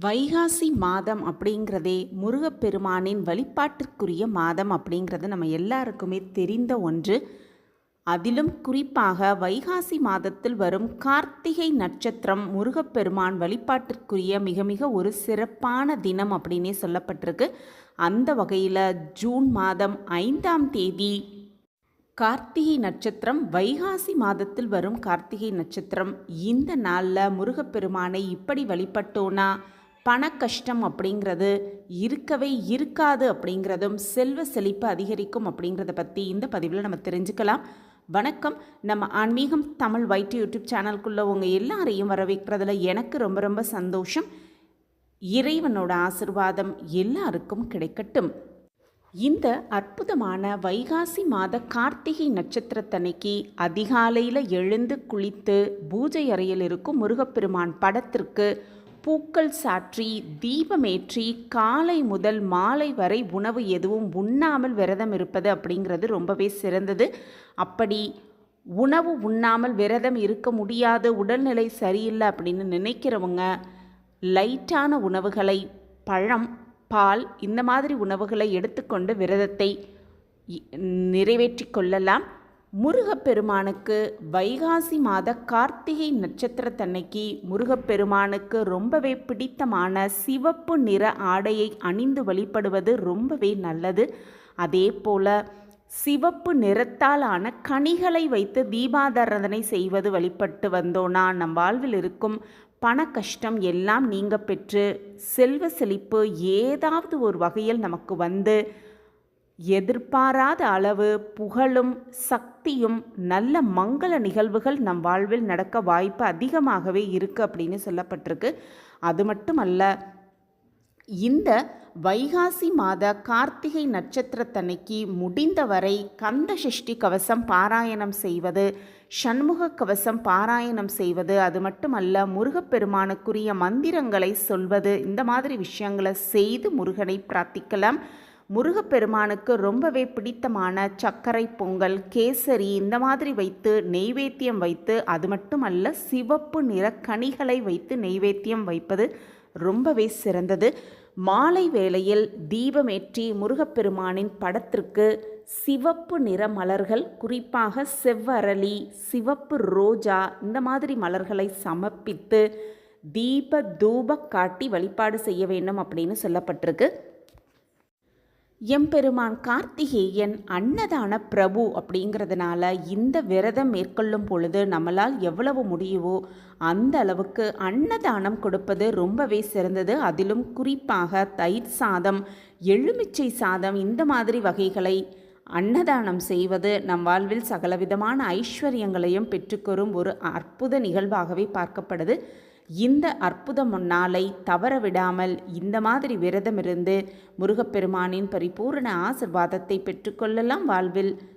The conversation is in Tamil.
வைகாசி மாதம் அப்படிங்கிறதே முருகப்பெருமானின் வழிபாட்டிற்குரிய மாதம் அப்படிங்கிறது நம்ம எல்லாருக்குமே தெரிந்த ஒன்று. அதிலும் குறிப்பாக வைகாசி மாதத்தில் வரும் கார்த்திகை நட்சத்திரம் முருகப்பெருமான் வழிபாட்டிற்குரிய மிக மிக ஒரு சிறப்பான தினம் அப்படின்னே சொல்லப்பட்டிருக்கு. அந்த வகையில் ஜூன் மாதம் ஐந்தாம் தேதி கார்த்திகை நட்சத்திரம் வைகாசி மாதத்தில் வரும் கார்த்திகை நட்சத்திரம். இந்த நாளில் முருகப்பெருமானை இப்படி வழிபட்டோன்னா பண கஷ்டம் அப்படிங்கிறது இருக்கவே இருக்காது அப்படிங்கிறதும் செல்வ செழிப்பு அதிகரிக்கும் அப்படிங்கிறத பற்றி இந்த பதிவில் நம்ம தெரிஞ்சுக்கலாம். வணக்கம். நம்ம ஆன்மீகம் தமிழ் வைட் யூடியூப் சேனலுக்குள்ளே உங்கள் எல்லாரையும் வரவேற்கிறதுல எனக்கு ரொம்ப ரொம்ப சந்தோஷம். இறைவனோட ஆசிர்வாதம் எல்லாருக்கும் கிடைக்கட்டும். இந்த அற்புதமான வைகாசி மாத கார்த்திகை நட்சத்திரத்தன்னைக்கு அதிகாலையில் எழுந்து குளித்து பூஜை அறையில் இருக்கும் முருகப்பெருமான் படத்திற்கு பூக்கள் சாற்றி தீபமேற்றி காலை முதல் மாலை வரை உணவு எதுவும் உண்ணாமல் விரதம் இருப்பது அப்படிங்கிறது ரொம்பவே சிறந்தது. அப்படி உணவு உண்ணாமல் விரதம் இருக்க முடியாது உடல்நிலை சரியில்லை அப்படின்னு நினைக்கிறவங்க லைட்டான உணவுகளை பழம் பால் இந்த மாதிரி உணவுகளை எடுத்துக்கொண்டு விரதத்தை நிறைவேற்றி கொள்ளலாம். முருகப்பெருமானுக்கு வைகாசி மாத கார்த்திகை நட்சத்திரத்தன்னைக்கு முருகப்பெருமானுக்கு ரொம்பவே பிடித்தமான சிவப்பு நிற ஆடையை அணிந்து வழிபடுவது ரொம்பவே நல்லது. அதே போல் சிவப்பு நிறத்தாலான கனிகளை வைத்து தீபாதாரதனை செய்வது வழிபட்டு வந்தோன்னா நம் வாழ்வில் இருக்கும் பண கஷ்டம் எல்லாம் நீங்க பெற்று செல்வ செழிப்பு ஏதாவது ஒரு வகையில் நமக்கு வந்து எதிர்பாராத அளவு புகழும் சக்தியும் நல்ல மங்கள நிகழ்வுகள் நம் வாழ்வில் நடக்க வாய்ப்பு அதிகமாகவே இருக்குது அப்படின்னு சொல்லப்பட்டிருக்கு. அது மட்டுமல்ல இந்த வைகாசி மாத கார்த்திகை நட்சத்திரத்தன்னைக்கு முடிந்தவரை கந்த சஷ்டி கவசம் பாராயணம் செய்வது சண்முக கவசம் பாராயணம் செய்வது அது மட்டுமல்ல முருகப்பெருமானுக்குரிய மந்திரங்களை சொல்வது இந்த மாதிரி விஷயங்களை செய்து முருகனை பிரார்த்திக்கலாம். முருகப்பெருமானுக்கு ரொம்பவே பிடித்தமான சர்க்கரை பொங்கல் கேசரி இந்த மாதிரி வைத்து நெய்வேத்தியம் வைத்து அது மட்டுமல்ல சிவப்பு நிற கனிகளை வைத்து நெய்வேத்தியம் வைப்பது ரொம்பவே சிறந்தது. மாலை வேளையில் தீபமேற்றி முருகப்பெருமானின் படத்திற்கு சிவப்பு நிற மலர்கள் குறிப்பாக செவ்வரளி சிவப்பு ரோஜா இந்த மாதிரி மலர்களை சமர்ப்பித்து தீப தூப காட்டி வழிபாடு செய்ய வேண்டும் அப்படின்னு சொல்லப்பட்டிருக்கு. எம்பெருமான் கார்த்திகேயன் அன்னதான பிரபு அப்படிங்கிறதுனால இந்த விரதம் மேற்கொள்ளும் பொழுது நம்மளால் எவ்வளவு முடியுவோ அந்த அளவுக்கு அன்னதானம் கொடுப்பது ரொம்பவே சிறந்தது. அதிலும் குறிப்பாக தயிர் சாதம் எலுமிச்சை சாதம் இந்த மாதிரி வகைகளை அன்னதானம் செய்வது நம் வாழ்வில் சகலவிதமான ஐஸ்வர்யங்களையும் பெற்றுக்கொரும் ஒரு அற்புத நிகழ்வாகவே பார்க்கப்படுது. இந்த அற்புதம் நாளை தவற விடாமல் இந்த மாதிரி விரதம் இருந்து முருகப்பெருமானின் பரிபூர்ண ஆசிர்வாதத்தை பெற்றுக்கொள்ளலாம் வாழ்வில்.